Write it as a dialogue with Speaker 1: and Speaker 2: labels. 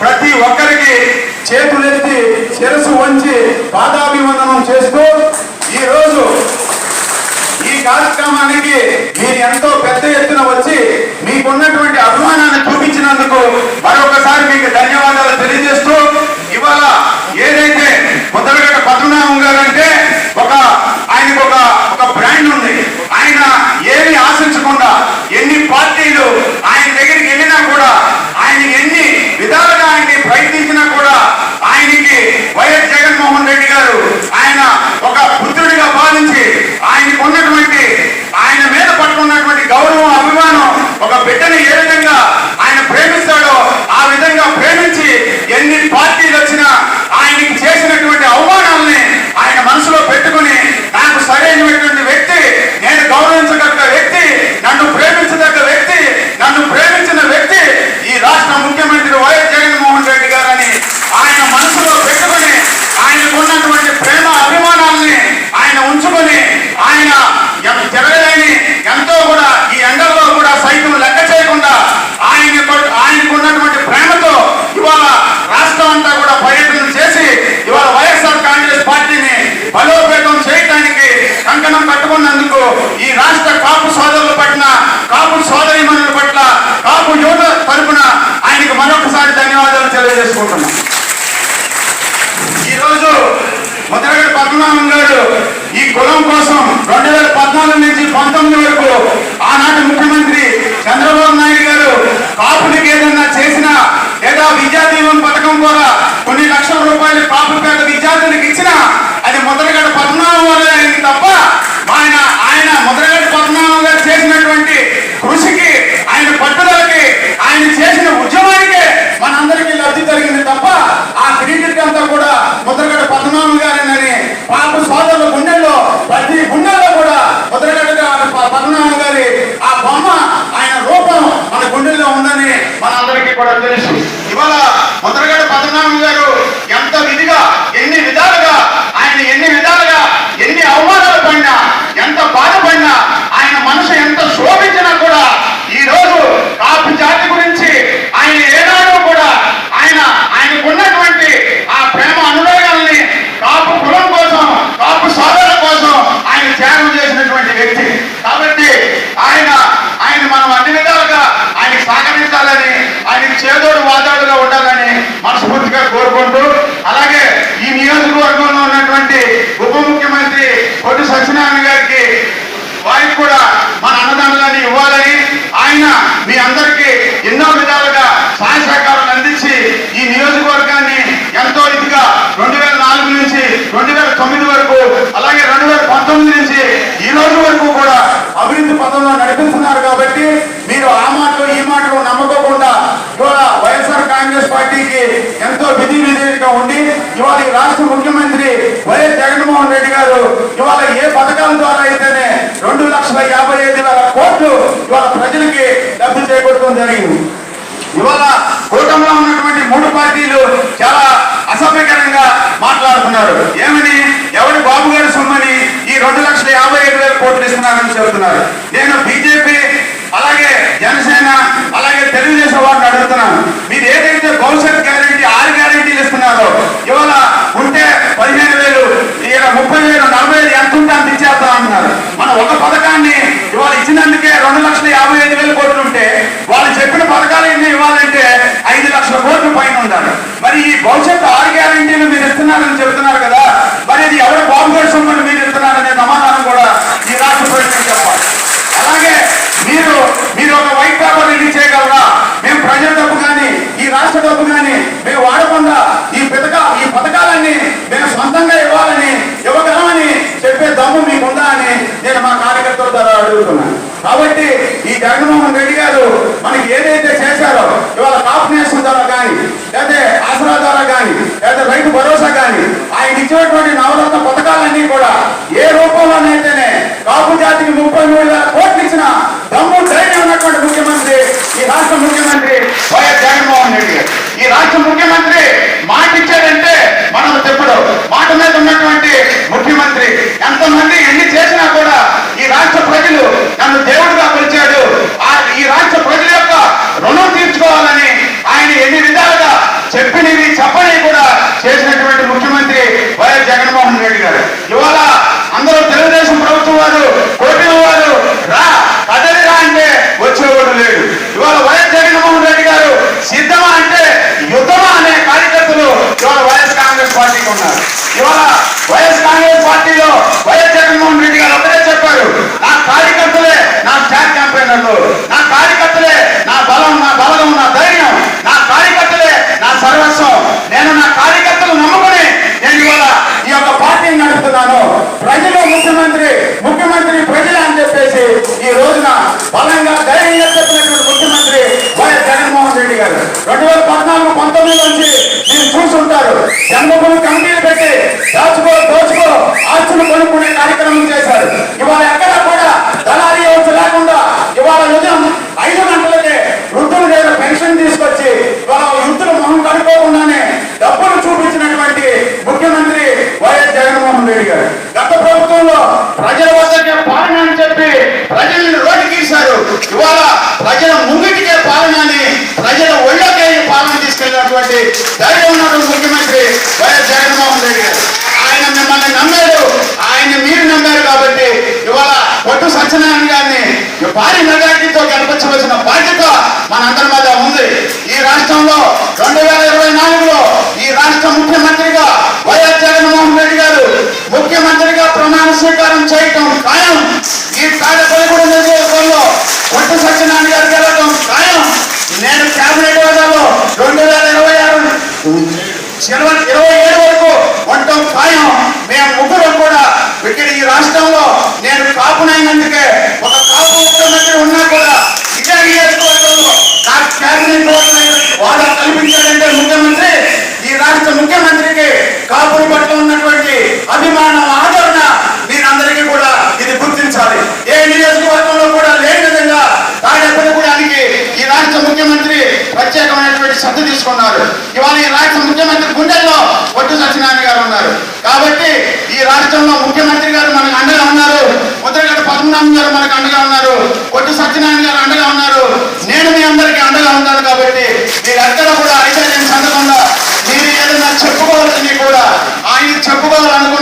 Speaker 1: ప్రతి ఒక్కరికి చేతులెత్తి శిరసు వంచి పాదాభివందనం చేస్తూ ఈరోజు ఈ కార్యక్రమానికి మీరు ఎంతో పెద్ద ఎత్తున వచ్చి ముఖ్యమంత్రి వైఎస్ జగన్మోహన్ రెడ్డి గారు ఇవాళ ఏ పథకాల ద్వారా అయితేనే రెండు లక్షల యాభై ఐదు వేల కోట్లు ఇవాళ ప్రజలకి డబ్బు చేకూర్చడం జరిగింది. ఇవాళ కూటమిలో ఉన్నటువంటి మూడు పార్టీలు చాలా అసభ్యకరంగా మాట్లాడుతున్నారు. ఏమని? ఎవరి బాబు గారు సొమ్మని ఈ రెండు లక్షల యాభై ఐదు వేల కోట్లు ఇస్తున్నారని చెబుతున్నారు. నేను బీజేపీ అలాగే జనసేన అలాగే తెలుగుదేశం వారిని అడుగుతున్నాను. నుంచి మీరు చూసుంటారు జన్మభూమి కమిటీలు పెట్టి దాచుకో దోచుకో ఆస్తులు కొనుక్కునే కార్యక్రమం చేశారు. ధైర్యం ఉన్నాడు ముఖ్యమంత్రి వైఎస్ జగన్మోహన్ రెడ్డి గారు. ఆయన మిమ్మల్ని నమ్మాడు. ఆయన మీరు నమ్మారు కాబట్టి ఇవాళ పొట్టు సత్యనారాయణ గారిని భారీ మెజార్టీతో గెలిపించవలసిన బాధ్యత మనందరి మీద ఉంది. ఈ రాష్ట్రంలో రెండు వేల ఇరవై నాలుగులో ఈ రాష్ట్ర ముఖ్యమంత్రిగా వైఎస్ జగన్మోహన్ రెడ్డి గారు ముఖ్యమంత్రిగా ప్రమాణ స్వీకారం చేయటం ఖాయం. ఈ తాడపల్లిగూడ నియోజకవర్గంలో పొట్టు సత్యనారాయణ గారు గెలవడం ఖాయం నేను కేబినెట్ హోదాలో రెండు వేల ఇరవై ఆరు ఇరవై ఇరవై ఏడు వరకు ఉండటం ఖాయం మేము ముగ్గురం కూడా ఇక్కడ ఈ రాష్ట్రంలో నేను కాపునైనందుకే ఒక కాపు ముఖ్యమంత్రి ఉన్నా కూడా ఇదే నియోజకవర్గంలో నాకు క్యాబినెట్ వాడు కల్పించాడంటే ముఖ్యమంత్రి ఈ రాష్ట్ర ముఖ్యమంత్రికి కాపుల పట్ల ఉన్నటువంటి అభిమానం ఆదరణ మీరందరికీ కూడా ఇది గుర్తించాలి ఏ నియోజకవర్గంలో కూడా లేని విధంగా తాడేపల్లిగూడానికి ఈ రాష్ట్ర ముఖ్యమంత్రి ప్రత్యేకమైనటువంటి శ్రద్ధ తీసుకున్నారు ఇవాళ ఈ రాష్ట్ర ముఖ్యమంత్రి గుండెల్లో ఒట్టు సత్యనారాయణ గారు ఉన్నారు కాబట్టి ఈ రాష్ట్రంలో ముఖ్యమంత్రి గారు మనకు అండగా ఉన్నారు ముద్రగడ్డ గారు మనకు అండగా ఉన్నారు. కొట్టి సత్యనారాయణ గారు అండగా ఉన్నారు. నేను మీ అందరికీ అండగా ఉన్నాను కాబట్టి మీరు ఎక్కడ కూడా అయితే నేను సందర్భంగా మీరు ఏదైనా చెప్పుకోవాలని కూడా ఆయన చెప్పుకోవాలనుకున్నాయి